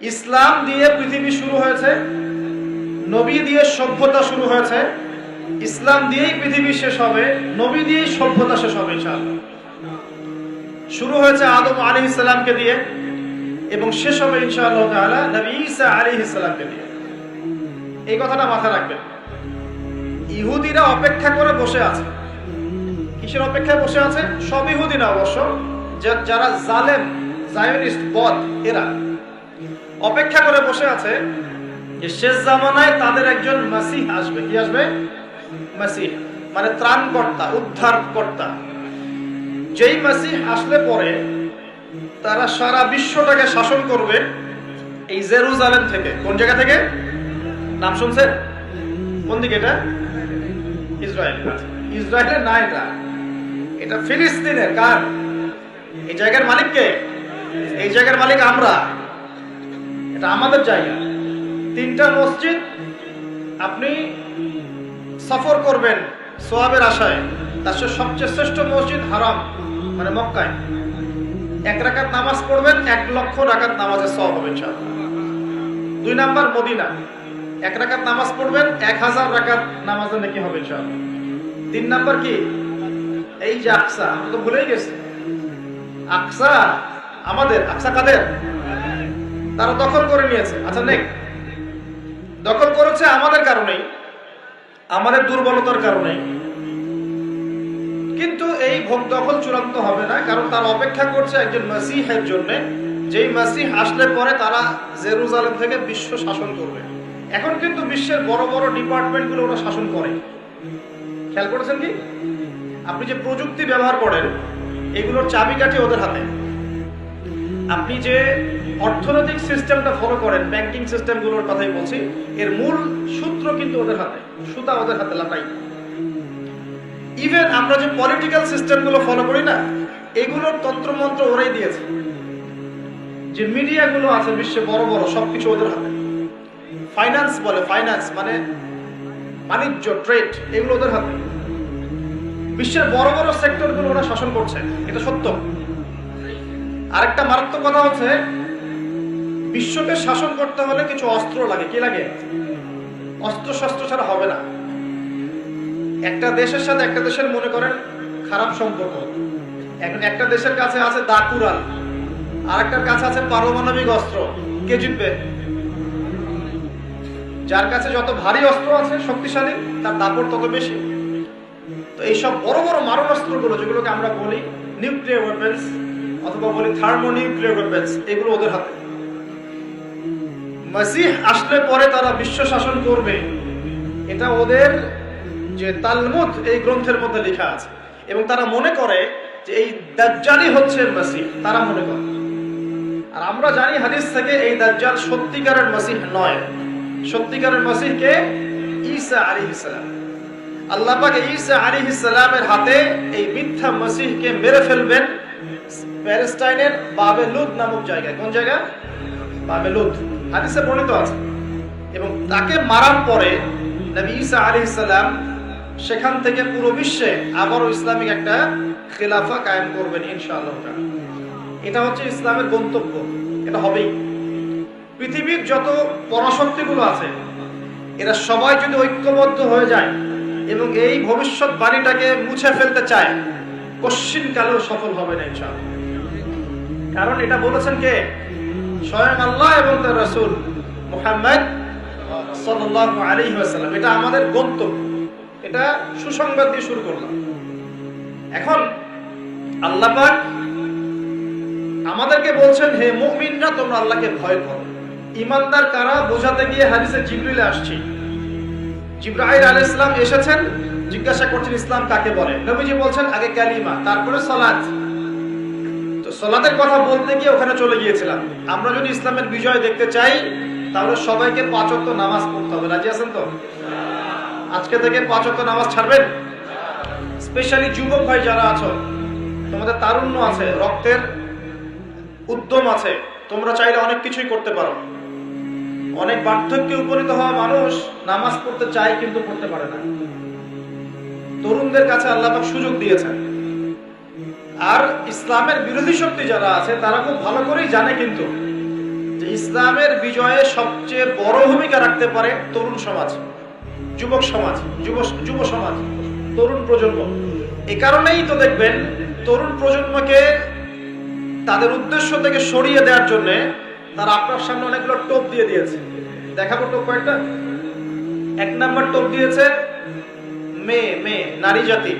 ইসলাম দিয়ে পৃথিবী শুরু হয়েছে, নবী দিয়ে সভ্যতা শুরু হয়েছে, ইসলাম দিয়েই পৃথিবী শেষ হবে, নবী দিয়েই সভ্যতা শেষ হবে শুরু হয়েছে আদম আলী ইসলামকে দিয়ে এবং শেষ হবে ইনশাআল্লাহ দিয়ে। এই কথাটা মাথায় রাখবেন। ইহুদিরা অপেক্ষা করে বসে আছে। কিসের অপেক্ষায় বসে আছে? সব ইহুদিরা অবশ্য যারা জালেম, জায়নিস্ট, বদ, এরা। অপেক্ষা করে বসে আছে যে শেষ জামানায় তাদের একজন মাসিহ আসবে। কি আসবে? মাসিহ। মানে ত্রাণকর্তা, উদ্ধারকর্তা। যেই মাসিহ আসলে পরে তারা সারা বিশ্বটাকে শাসন করবে এই জেরুজালেম থেকে। কোন জায়গা থেকে? নাম শুনছেন? কোন দিকে এটা? ইসরায়েল। ইসরায়েলের না এটা। এটা ফিলিস্তিনের কার? এই জায়গার মালিককে? এই জায়গার মালিক আমরা। এটা আমাদের জায়গা। তিনটা মসজিদ আপনি সফর করবেন সোয়াবের আশায়। তার সবচেয়ে শ্রেষ্ঠ মসজিদ হারাম মানে মক্কায়। এক রাকাত নামাজ পড়বেন, এক লক্ষ রাকাত নামাজের সব হবে দুই নাম্বার, মদিনা। এক রাকাত নামাজ পড়বেন, এক হাজার রাকাত নামাজের নাকি হবে ইনশাআল্লাহ। তিন নাম্বার কি? এই যে আকসা, আমরা তো ভুলেই গেছি। আকসা আমাদের, আকসা কাদের? তারা দখল করে নিয়েছে। আচ্ছা নেক। দখল করেছে আমাদের কারণেই, আমাদের দুর্বলতার কারণে কিন্তু এই ভোগ দখল চূড়ান্ত হবে না, কারণ তারা অপেক্ষা করছে একজন মাসিহের জন্য। যেই মাসিহ আসলে পরে তারা জেরুজালেম থেকে বিশ্ব শাসন করবে। এখন কিন্তু বিশ্বের বড় বড় ডিপার্টমেন্টগুলো ওরা শাসন করে। খেয়াল করেছেন কি? আপনি যে প্রযুক্তি ব্যবহার করেন, এগুলোর চাবিকাঠি ওদের হাতে। আপনি যে অর্থনৈতিক সিস্টেমটা ফলো করেন ব্যাংকিং সিস্টেমগুলোর কথাই বলছি। এর মূল সূত্র কিন্তু ওদের হাতে, সুতা ওদের হাতে লাটাই ইভেন আমরা যে পলিটিক্যাল সিস্টেমগুলো ফলো করি না, এগুলোর তন্ত্রমন্ত্র ওরাই দিয়েছে। যে মিডিয়াগুলো আছে বিশ্বে বড় বড়, সবকিছু ওদের হাতে। ফাইন্যান্স বলে ফাইন্যান্স মানে বাণিজ্য ট্রেড এগুলো ওদের হাতে। বিশ্বের বড় বড় সেক্টরগুলো ওরা শাসন করছে, এটা সত্য। আরেকটা মারাত্মক কথা হচ্ছে বিশ্বকে শাসন করতে হলে কিছু অস্ত্র লাগে। কি লাগে? অস্ত্র শস্ত্র ছাড়া হবে না। একটা দেশের সাথে একটা দেশের মনে করেন খারাপ সম্পর্ক। এখন একটা দেশের কাছে আছে দাকুরাল আরেকটার কাছে আছে পারমাণবিক অস্ত্র। কে জিতবে? যার কাছে যত ভারী অস্ত্র আছে, শক্তিশালী, তার দাপট তত বেশি। তো এইসব বড় বড় মারণাস্ত্রগুলো, যেগুলোকে আমরা বলি নিউক্লিয়ার ওয়েপেন্স অথবা বলি থার্মোনিউক্লিয়ার ওয়েপেন্স এগুলো ওদের হাতে। মাসিহ আসলে পরে তারা বিশ্ব শাসন করবে। এটা ওদের যে তালমুদ, এই গ্রন্থের মধ্যে লেখা আছে। এবং তারা মনে করে যে এই দাজ্জালই হচ্ছে মাসিহ, তারা মনে করে। আর আমরা জানি হাদিস থেকে এই দাজ্জাল সত্যিকারের মাসিহ নয়। সত্যিকারের মাসিহকে ঈসা আলাইহিস সালাম। আল্লাহ পাক ঈসা আলাইহিস সালামের হাতে এই মিথ্যা মসিহকে মেরে ফেলবেন প্যালেস্টাইনের বাবেলুদ নামক জায়গায়। কোন জায়গা? বাবেলুদ হাদিসে বর্ণিত আছে। এবং তাকে মারার পরে নবী ঈসা আলাইহিস সালাম সেখান থেকে পুরো বিশ্বে আবারও ইসলামিক একটা খেলাফা কায়েম করবেন ইনশাআল্লাহ। এটা হচ্ছে ইসলামের গন্তব্য। এটা হবেই। পৃথিবীর যত পরাশক্তিগুলো আছে, এরা সবাই যদি ঐক্যবদ্ধ হয়ে যায় এবং এই ভবিষ্যৎ বাণীটাকে মুছে ফেলতে চায় কশ্চিন কালেও সফল হবে না ইনশাআল্লাহ। কারণ এটা বলেছেন কে? স্বয়ং আল্লাহ এবং তার রাসূল মুহাম্মদ আলাইহি ওয়াসাল্লাম। এটা আমাদের গন্তব্য। এটা সুসংবাদ দিয়ে শুরু করলাম। এখন আল্লাহ আমাদেরকে বলছেন, হে মুমিনরা, তোমরা আল্লাহকে ভয় করো। ইমানদার কারা, বোঝাতে গিয়ে হাদিসে জিবরিল আসছে। জিব্রাহিল আলাইহিস ইসলাম এসেছেন, জিজ্ঞাসা করছেন ইসলাম কাকে বলে? নবীজি বলছেন, আগে কালিমা, তারপরে সালাত। সালাতের কথা বলতে গিয়ে ওখানে চলে গিয়েছিলাম। আমরা যদি ইসলামের বিজয় দেখতে চাই, তাহলে সবাইকে পাঁচ ওয়াক্ত নামাজ পড়তে হবে। রাজি আছেন তো? আজকে থেকে পাঁচ ওয়াক্ত নামাজ ছাড়বেন? স্পেশালি যুবক ভাই যারা আছো, তোমাদের তারুণ্য আছে, রক্তের উদ্যম আছে। তোমরা চাইলে অনেক কিছুই করতে পারো। অনেক বার্ধক্যে উপনীত হওয়া মানুষ নামাজ পড়তে চায় কিন্তু পড়তে পারে না। তরুণদের কাছে আল্লাহ সুযোগ দিয়েছেন। আর ইসলামের বিরোধী শক্তি যারা আছে, তারা খুব ভালো করেই জানে কিন্তু যে ইসলামের বিজয়ে সবচেয়ে বড় ভূমিকা রাখতে পারে তরুণ সমাজ, যুবক সমাজ, যুব যুব সমাজ, তরুণ প্রজন্ম। এ কারণেই তো দেখবেন তরুণ প্রজন্মকে তাদের উদ্দেশ্য থেকে সরিয়ে দেওয়ার জন্য তারা আপনার সামনে অনেকগুলো টোপ দিয়ে দিয়েছে। দেখাবো টোপ কয়েকটা। এক নাম্বার টোপ দিয়েছে মেয়ে মেয়ে, নারী জাতি।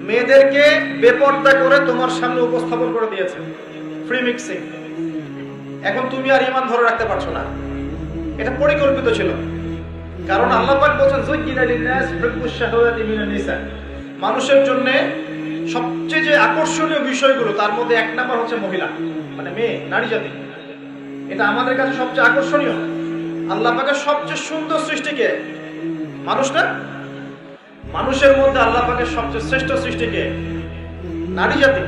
মেয়েদেরকে বেপর্দা করে তোমার সামনে উপস্থাপন করে দিয়েছে। ফ্রি মিক্সিং এখন তুমি আর ইমান ধরে রাখতে পারছ না। এটা পরিকল্পিত ছিল। কারণ আল্লাহ পাক বলছেন মানুষের জন্য সবচেয়ে যে আকর্ষণীয় বিষয়গুলো, তার মধ্যে এক নাম্বার হচ্ছে মহিলা মানে মেয়ে, নারী জাতি। এটা আমাদের কাছে সবচেয়ে আকর্ষণীয়। আল্লাহ পাকের সবচেয়ে সুন্দর সৃষ্টিকে মানুষ না মানুষের মধ্যে আল্লাহ পাকের সবচেয়ে শ্রেষ্ঠ সৃষ্টিকে নারী জাতি।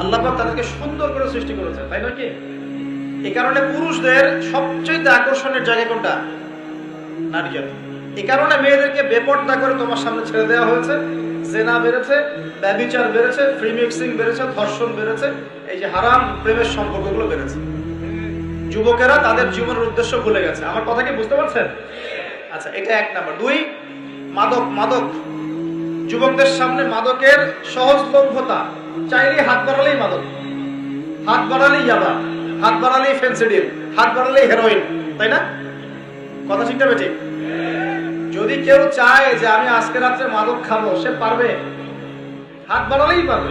আল্লাহ পাক তাদেরকে সুন্দর করে সৃষ্টি করেছে তাই নয় কি? এই কারণে পুরুষদের সবচেয়ে আকর্ষণের জায়গা কোনটা? নারী জাতি। এই কারণে মেয়েদেরকে বেপর্দা করে তোমার সামনে ছেড়ে দেওয়া হয়েছে, জেনা বেড়েছে, ব্যবিচার বেড়েছে ফ্রি মিক্সিং বেড়েছে, ধর্ষণ বেড়েছে, এই যে হারাম প্রেমের সম্পর্কগুলো বেড়েছে। যুবকেরা তাদের জীবনের উদ্দেশ্য ভুলে গেছে। আমার কথা কি বুঝতে পারছেন? আচ্ছা এটা এক নাম্বার। দুই মাদক মাদক। যুবকদের সামনে মাদকের সহজলভ্যতা। চাইলে হাত বাড়ালেই মাদক। হাত বাড়ালেই ইয়াবা। হাত বাড়ালেই ফেন্সিডিল। হাত বাড়ালেই হেরোইন। তাই না? কথা ঠিক না ঠিক যদি কেউ চায় যে আমি আজকে রাত্রে মাদক খাব, সে পারবে? হাত বাড়ালেই পারবে।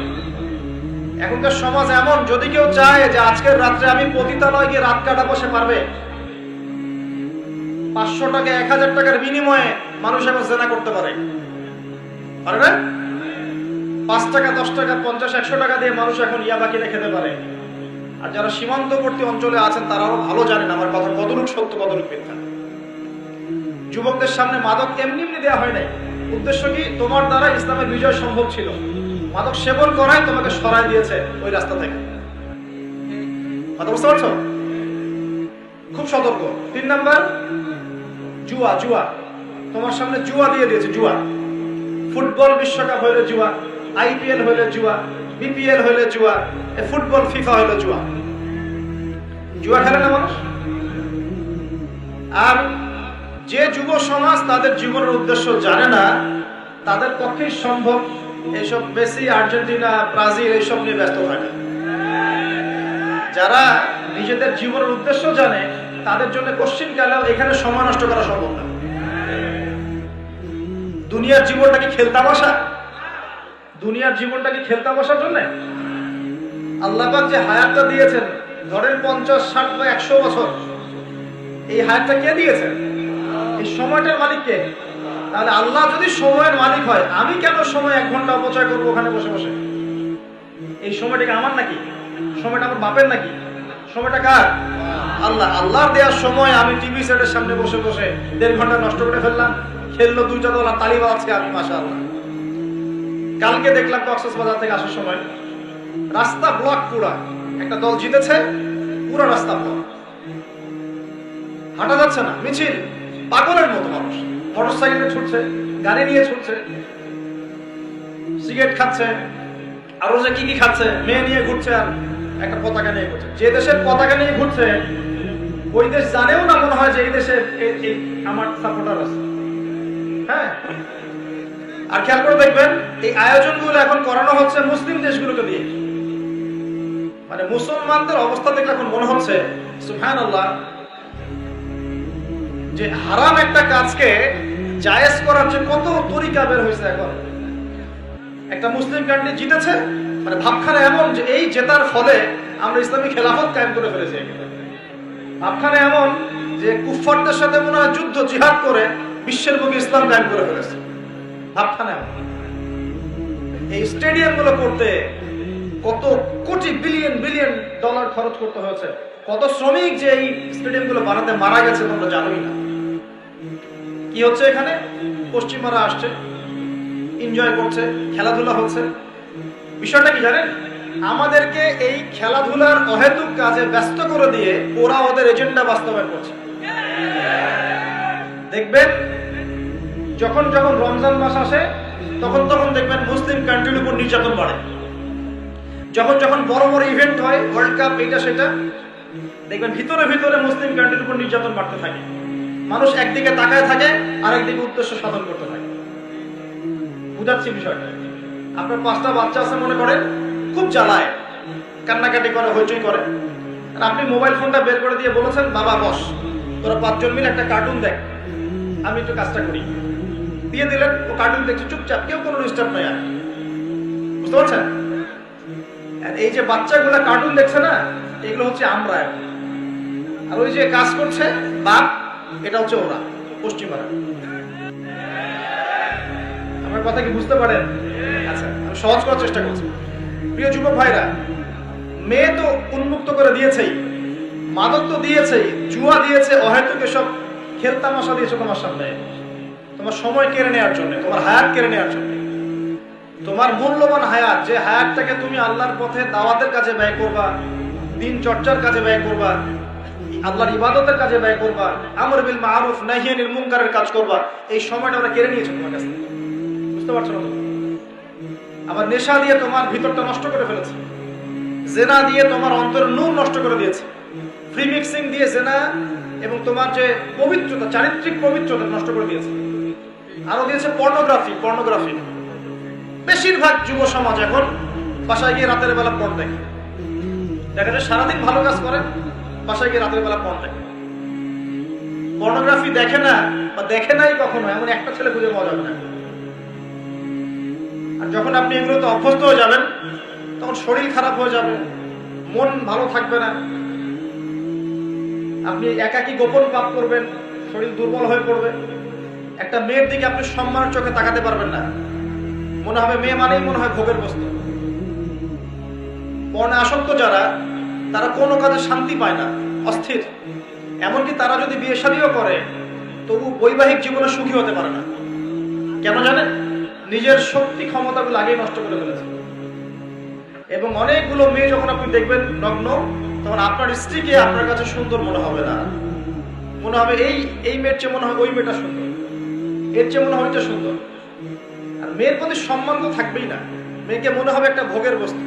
এখনকার সমাজ এমন, যদি কেউ চায় যে আজকের রাত্রে আমি পতিতালয় গিয়ে রাত কাটাবো, সে পারবে। পাঁচশো টাকা, এক হাজার টাকার বিনিময়ে মানুষ এখন জেনা করতে পারে। পারে না পাঁচ টাকা, দশ টাকা, পঞ্চাশ, একশো টাকা দিয়ে মানুষ এখন ইয়াবা কিনে খেতে পারে। আর যারা সীমান্তবর্তী অঞ্চলে আছেন তারাও ভালো জানেন, আমার কথা কতটুক সত্য কতটুক মিথ্যা। যুবকদের সামনে মাদক এমনি এমনি দেওয়া হয় নাই। উদ্দেশ্য কি? তোমার দ্বারা ইসলামের বিজয় সম্ভব ছিল। মাদক সেবন করাই তোমাকে সরাই দিয়েছে ওই রাস্তা থেকে। বুঝতে পারছ? খুব সতর্ক। তিন নাম্বার, জুয়া জুয়া। তোমার সামনে জুয়া দিয়ে দিয়েছে, জুয়া। ফুটবল বিশ্বকাপ হইলে জুয়া, আইপিএল হইলে জুয়া, বিপিএল হইলে জুয়া ফুটবল, ফিফা হইলে জুয়া। জুয়া খেলে না মানুষ? আর যে যুব সমাজ তাদের জীবনের উদ্দেশ্য জানে না, তাদের পক্ষেই সম্ভব এইসব মেসি, আর্জেন্টিনা, ব্রাজিল এইসব নিয়ে ব্যস্ত থাকে। যারা নিজেদের জীবনের উদ্দেশ্য জানে, তাদের জন্য কোশ্চিন কালেও এখানে সময় নষ্ট করা সম্ভব না। দুনিয়ার জীবনটা কি খেলতামাশা দুনিয়ার জীবনটা কি খেলতামাশার জন্য? আল্লাহবাক যে হায়াতটা দিয়েছেন, ধরেন পঞ্চাশ, ষাট বা একশো বছর, এই হায়াতটা কে দিয়েছেন এই সময়টার মালিক কে? তাহলে আল্লাহ যদি সময়ের মালিক হয়, আমি কেন সময় এক ঘণ্টা অপচয় করব ওখানে বসে বসে? এই সময়টা কি আমার নাকি? সময়টা আমার বাপের নাকি? সময়টা কার? আল্লাহ। আল্লাহর দেওয়ার সময় আমি টিভি সেটের সামনে বসে বসে দেড় ঘণ্টা নষ্ট করে ফেললাম। খেললো দুইটা দল আর তালিবা আজকে আমি মাসা আল্লাহ কালকে দেখলাম কক্সেস বাজার থেকে আসার সময়, রাস্তা ব্লক পুরা। একটা দল জিতেছে, পুরো রাস্তা ব্লক হাঁটা যাচ্ছে না, মিছিল, পাগলের মতো মানুষ। মোটর সাইকেলে ছুটছে, গাড়ি নিয়ে ছুটছে, সিগারেট খাচ্ছে, আরও যে কি কি খাচ্ছে, মেয়ে নিয়ে ঘুরছে আর একটা পতাকা নিয়ে ঘুরছে। যে দেশের পতাকা নিয়ে ঘুরছে, ওই দেশ জানেও না মনে হয় যে এই দেশে আমার সাপোর্টার আছে। হ্যাঁ। আর খেয়াল করে দেখবেন, এই আয়োজনগুলো এখন করানো হচ্ছে মুসলিম দেশগুলোকে দিয়ে। মানে মুসলমানদের অবস্থা দেখলে এখন মনে হচ্ছে আল্লাহ যে হারাম একটা কাজকে জায়েজ করার যে কত তরিকা বের হয়েছে এখন। একটা মুসলিম কান্ট্রি জিতেছে মানে ভাবখানা এমন যে এই জেতার ফলে আমরা ইসলামী খেলাফত কায়েম করে ফেলেছি। ভাবখানা এমন যে কুফফারদের সাথে মনে হয় যুদ্ধ জিহাদ করে বিশ্বের বুকে ইসলাম কায়েম করে ফেলেছে। ভাবখানা এই স্টেডিয়ামগুলো করতে কত কোটি বিলিয়ন বিলিয়ন ডলার খরচ করতে হয়েছে। কত শ্রমিক যে এই স্টেডিয়ামগুলো বানাতে মারা গেছে তোমরা জানোই না। কি হচ্ছে এখানে? পশ্চিমারা আসছে এনজয় করছে, খেলাধুলা হচ্ছে। বিষয়টা কি জানেন? আমাদেরকে এই খেলাধুলার অহেতুক কাজে ব্যস্ত করে দিয়ে ওরা ওদের এজেন্ডা বাস্তবায়ন করছে। দেখবেন, যখন যখন রমজান মাস আসে, তখন তখন দেখবেন মুসলিম কান্ট্রির উপর নির্যাতন বাড়ে। যখন যখন বড় বড় ইভেন্ট হয় ওয়ার্ল্ড কাপ এটা সেটা, দেখবেন ভিতরে ভিতরে মুসলিম কান্ট্রির উপর নির্যাতন বাড়তে থাকে। মানুষ একদিকে তাকায় থাকে আর একদিকে উদ্দেশ্য সাধন করতে থাকে। বুঝাচ্ছি বিষয়টা। আপনার পাঁচটা বাচ্চা আছে মনে করেন, খুব জ্বালায়। কান্নাকাটি করে, হইচই করে। আর আপনি মোবাইল ফোনটা বের করে দিয়ে বলেছেন, বাবা, বস, তোরা পাঁচজন মিলে একটা কার্টুন দেখ। আমি একটু কাজটা করি। দিয়ে দিলেন ও কার্টুন দেখছে, চুপচাপ, কেউ কোনো ডিস্টার্ব নাই আর। বুঝতে পারছেন? এই যে বাচ্চাগুলো কার্টুন দেখছে না, এগুলো হচ্ছে আমরা আর ওই যে কাজ করছে বাপ এটা হচ্ছে ওরা পশ্চিমারা আমার কথা কি বুঝতে পারেন? আচ্ছা আমি সহজ করার চেষ্টা করছি। প্রিয় যুবক ভাইরা, মেয়ে তো উন্মুক্ত করে দিয়েছেই, মাদক তো দিয়েছেই, জুয়া দিয়েছে, অহেতুক এসব খেলতামাশা দিয়েছে তোমার সামনে? তোমার সময় কেড়ে নেওয়ার জন্য, তোমার হায়াত কেড়ে নেওয়ার জন্য। তোমার মূল্যবান হায়াত, যে হায়াতটাকে তুমি আল্লাহর পথে দাওয়াতের কাজে ব্যয় করবা, দিন চর্চার কাজে ব্যয় করবা, আল্লাহর ইবাদতের কাজে ব্যয় করবা, আমর বিল মারুফ নাহিয়ানিল মুনকারের কাজ করবা, এই সময়টা ওরা কেড়ে নিয়েছে তোমার কাছ বুঝতে পারছ না? আবার নেশা দিয়ে তোমার ভিতরটা নষ্ট করে ফেলেছে। জেনা দিয়ে তোমার অন্তর নূর নষ্ট করে দিয়েছে। ফ্রি মিক্সিং দিয়ে জেনা এবং তোমার যে পবিত্রতা, চারিত্রিক পবিত্রতা নষ্ট করে দিয়েছে। আরও দিয়েছে পর্নোগ্রাফি পর্নোগ্রাফি বেশিরভাগ যুব সমাজ এখন বাসায় গিয়ে রাতের বেলা পড় দেখে। দেখা যায় সারাদিন ভালো কাজ করে, বাসায় গিয়ে রাতের বেলা পড় দেখে। পর্নোগ্রাফি দেখে না বা দেখে নাই কখনো, এমন একটা ছেলে খুঁজে পাওয়া যাবে না। আর যখন আপনি এগুলোতে অভ্যস্ত হয়ে যাবেন, তখন শরীর খারাপ হয়ে যাবে, মন ভালো থাকবে না। আপনি একাকি গোপন পাপ করবেন, শরীর দুর্বল হয়ে পড়বে। একটা মেয়ের দিকে আপনি সম্মানের চোখে তাকাতে পারবেন না। মনে হবে মেয়ে মানেই মনে হয় ভোগের বস্তু। পর্ণে আসক্ত যারা, তারা কোনো কাজে শান্তি পায় না, অস্থির। এমনকি তারা যদি বিয়ে শাদিও করে, তবু বৈবাহিক জীবনে সুখী হতে পারে না। কেন জানেন? নিজের শক্তি ক্ষমতাগুলো আগেই নষ্ট করে ফেলেছে। এবং অনেকগুলো মেয়ে যখন আপনি দেখবেন, নগ্ন তখন আপনার স্ত্রীকে আপনার কাছে সুন্দর মনে হবে না। মনে হবে এই এই মেয়ের চেয়ে মনে হয় ওই মেয়েটা সুন্দর। এর চেয়ে মনে হয় ওইটা সুন্দর। আর মেয়ের প্রতি সম্মান তো থাকবেই না। মেয়েকে মনে হবে একটা ভোগের বস্তু।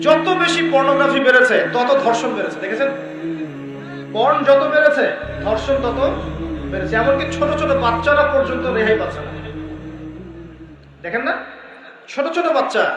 যত বেশি পর্নোগ্রাফি বেড়েছে, তত ধর্ষণ বেড়েছে, দেখেছেন? পর্ন যত বেড়েছে, ধর্ষণ তত বেড়েছে। এমনকি ছোট ছোট বাচ্চারা পর্যন্ত রেহাই পাচ্ছে না। দেখেন না? ছোট ছোট বাচ্চা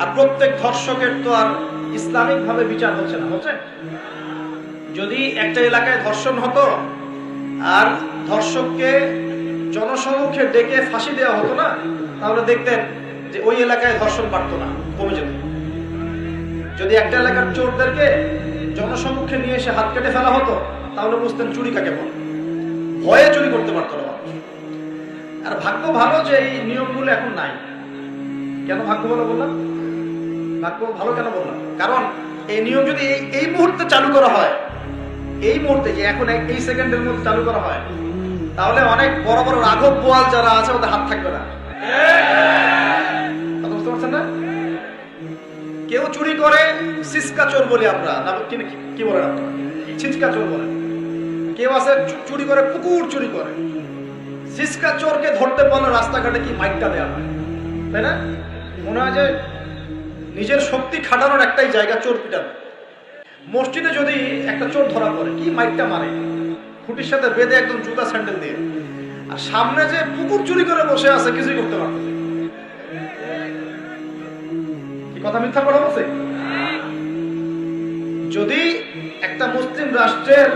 আর প্রত্যেক ধর্ষকের তো আর ইসলামিক ভাবে বিচার হচ্ছে না, হচ্ছে? যদি একটা এলাকায় ধর্ষণ হতো আর ধর্ষককে জনসমক্ষে ডেকে ফাঁসি দেওয়া হতো না, তাহলে দেখতেন যে ওই এলাকায় ধর্ষণ বাড়তো না, কমে যেত। যদি একটা এলাকার চোরদেরকে জনসমক্ষে নিয়ে এসে হাত কেটে ফেলা হতো, তাহলে বুঝতেন চুরি কাকে বলে? ভয়ে চুরি করতে পারতো না আর ভাগ্য ভালো যে এই নিয়মগুলো এখন নাই। কেন ভাগ্য ভালো বললাম? ভাগ্য ভালো কেন বললাম? কারণ এই নিয়ম যদি এই এই মুহূর্তে চালু করা হয়, এই মুহূর্তে যে এখন এই সেকেন্ডের মধ্যে চালু করা হয়, তাহলে অনেক বড় বড় রাঘব বোয়াল যারা আছে, ওদের হাত থাকবে না। বুঝতে পারছেন না? কেউ চুরি করে সিসকা চোর বলি আমরা। না কি বলেন আপনারা ছিচকা চোর বলেন কেউ আছে চুরি করে, কুকুর চুরি করে। সিসকা চোরকে ধরতে পারলে রাস্তাঘাটে কি মাইকটা দেওয়া হয়? তাই না? মনে হয় যে নিজের শক্তি খাটানোর একটাই জায়গা চোর পিটানো। মসজিদে যদি একটা চোর ধরা পড়ে, কি মাইকটা মারে? খুঁটির সাথে বেঁধে একদম জুতা স্যান্ডেল দিয়ে। আর সামনে যে পুকুর চুরি করে বসে আছে, কিছুই করতে। কি কথা মিথ্যা কথা বলছে? যদি একটা মুসলিম রাষ্ট্রের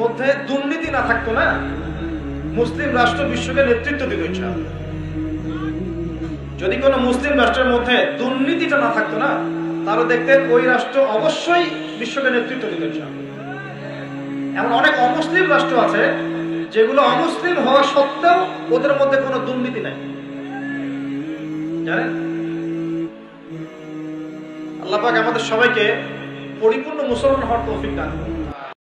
মধ্যে দুর্নীতি না থাকতো না, মুসলিম রাষ্ট্র বিশ্বকে নেতৃত্ব দিত ইনশাআল্লাহ। যদি কোনো মুসলিম রাষ্ট্রের মধ্যে দুর্নীতিটা না থাকতো না, তাহলে দেখতেন ওই রাষ্ট্র অবশ্যই বিশ্বকে নেতৃত্ব দিত ইনশাআল্লাহ। এমন অনেক অমুসলিম রাষ্ট্র আছে যেগুলো অমুসলিম হওয়া সত্ত্বেও ওদের মধ্যে কোনো দুর্নীতি নাই। জানেন? আল্লাপাক আমাদের সবাইকে পরিপূর্ণ মুসলমান হওয়ার তৌফিক দান